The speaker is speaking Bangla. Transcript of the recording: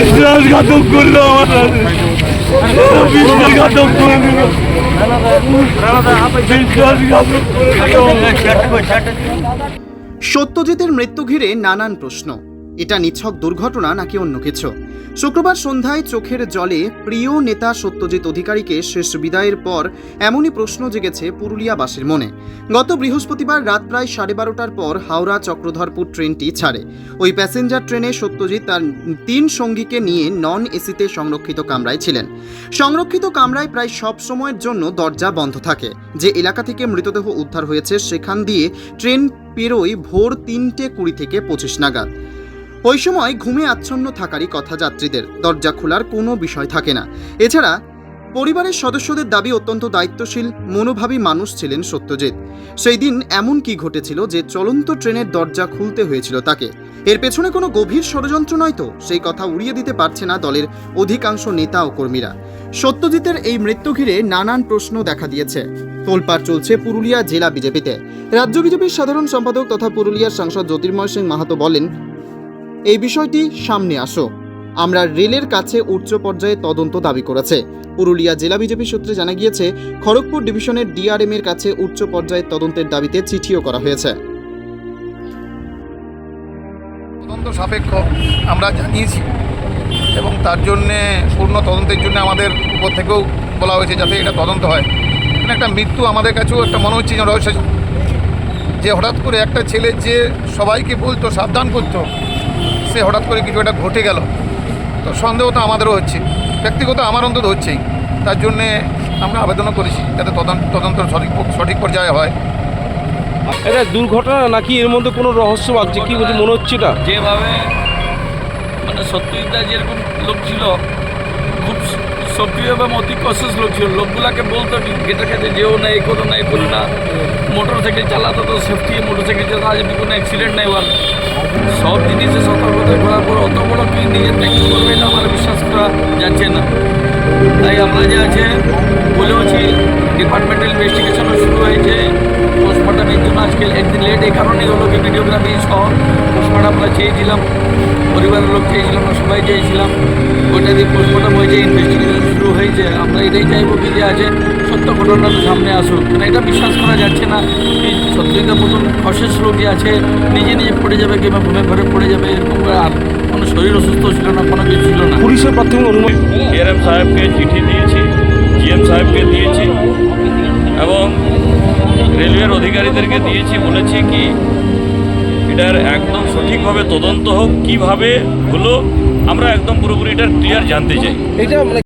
বিশ্বাসঘাতক করল আমার বিশ্বাসঘাতক করে সত্যজিতের মৃত্যু ঘিরে নানান প্রশ্ন। এটা নিছক দুর্ঘটনা নাকি অন্য কিছু? শুক্রবার সন্ধ্যায় চোখের জলে প্রিয় নেতা সত্যজিৎ অধিকারীকে শেষ বিদায়ের পর এমনই প্রশ্ন জেগেছে পুরুলিয়াবাসীর মনে। গত বৃহস্পতিবার রাত প্রায় সাড়ে বারোটার পর হাওড়া চক্রধরপুর ট্রেনটি ছাড়ে। ওই প্যাসেঞ্জার ট্রেনে সত্যজিৎ তার তিন সঙ্গীকে নিয়ে নন এসিতে সংরক্ষিত কামরায় ছিলেন। সংরক্ষিত কামরায় প্রায় সব সময়ের জন্য দরজা বন্ধ থাকে। যে এলাকা থেকে মৃতদেহ উদ্ধার হয়েছে সেখান দিয়ে ট্রেন পেরোয় ভোর তিনটে কুড়ি থেকে পঁচিশ নাগাদ। ওই সময় ঘুমে আচ্ছন্ন থাকারই কথা যাত্রীদের। দরজা খোলার কোনো বিষয় থাকে না। এছাড়া, পরিবারের সদস্যদের দাবি অত্যন্ত দায়িত্বশীল, মনোভাবী মানুষ ছিলেন সত্যজিৎ। সেই দিন এমন কি ঘটেছিল যে চলন্ত ট্রেনের দরজা খুলতে হয়েছিল তাকে। এর পেছনে কোনো গভীর ষড়যন্ত্র নয় তো? সেই কথা উড়িয়ে দিতে পারছে না দলের অধিকাংশ নেতা ও কর্মীরা। সত্যজিতের এই মৃত্যু ঘিরে নানান প্রশ্ন দেখা দিয়েছে। তোলপাড় চলছে পুরুলিয়া জেলা বিজেপিতে। রাজ্য বিজেপির সাধারণ সম্পাদক তথা পুরুলিয়ার সাংসদ জ্যোতির্ময় সিং মাহাতো বলেন এই বিষয়টি সামনে আসো। আমরা রেলের কাছে উচ্চ পর্যায়ে তদন্ত দাবি করেছে। পুরুলিয়া জেলা বিজেপি সূত্রে জানা গিয়েছে, খড়গপুর ডিভিশনের ডিআরএম এর কাছে উচ্চ পর্যায়ের তদন্তের দাবিতে চিঠিও করা হয়েছে। তদন্ত সাপেক্ষ আমরা জানিয়েছি এবং তার জন্যে পূর্ণ তদন্তের জন্য আমাদের উপর থেকেও বলা হয়েছে যাতে এটা তদন্ত হয়। এখানে একটা মৃত্যু আমাদের কাছেও একটা মনে হচ্ছে যে যে হঠাৎ করে একটা ছেলে যে সবাইকে বলতো, সাবধান করতো সে হঠাৎ করে কিছু একটা ঘটে গেল। তো সন্দেহ তো আমাদেরও হচ্ছে। ব্যক্তিগত আমার অন্তত হচ্ছেই। তার জন্যে আমরা আবেদনও করেছি যাতে তদন্ত তদন্ত সঠিক সঠিক পর্যায়ে হয়। এটা দুর্ঘটনা নাকি এর মধ্যে কোনো রহস্য আছে? কি বলছে মনে হচ্ছে না। যেভাবে মানে সত্যজিৎদা যেরকম লোক ছিল খুব সক্রিয় এবং অতি কসেস লোক ছিল। লোকগুলাকে বলতো কি গেটের কাছে যেও না এই করো না এই করো না। মোটর সাইকেল চালাতো তো সেফটি মোটর সাইকেল চালাতো আজ কোনো অ্যাক্সিডেন্ট নাই হওয়ার সব জিনিসে সতর্কতা করার পর অত বড় কি নিজের দায়িত্ব করবে এটা আমার বিশ্বাস করা যাচ্ছে না। তাই আমরা যে আছে বলেওছি ডিপার্টমেন্টাল ইনভেস্টিগেশনও শুরু হয়েছে। পোস্টমর্টমের জন্য আজকে একদিন লেট এই কারণেই হলো কি ভিডিওগ্রাফি সহ পোস্টমর্টম আমরা চেয়েছিলাম পরিবারের লোক চেয়েছিলাম আমরা সবাই চেয়েছিলাম। ওইটা দিয়ে পোস্টমর্টম হয়েছে ইনভেস্টিগেশন শুরু হয়েছে। আমরা এটাই চাইব কি যে আছে সত্য ঘটনাটা সামনে আসুক। মানে এটা বিশ্বাস করা যাচ্ছে না কি সত্যিকার মতন অশেষ লোক যে আছে নিজে নিজে পড়ে যাবে কিংবা ঘুমে ঘরে পড়ে যাবে এরকম আর কোনো শরীর অসুস্থ ছিল না কোনো কিছু ছিল না। পুলিশের প্রাথমিক অনুমান ডিআরএম সাহেবকে চিঠি দিয়েছি জিএম সাহেবকে দিয়েছি এবং রেলওয়ের অধিকারীদেরকে দিয়েছি বলেছি কি এটার একদম সঠিকভাবে তদন্ত হোক, কীভাবে হলো, আমরা একদম পুরোপুরি এটার ক্লিয়ার জানতে চাই। এটা মানে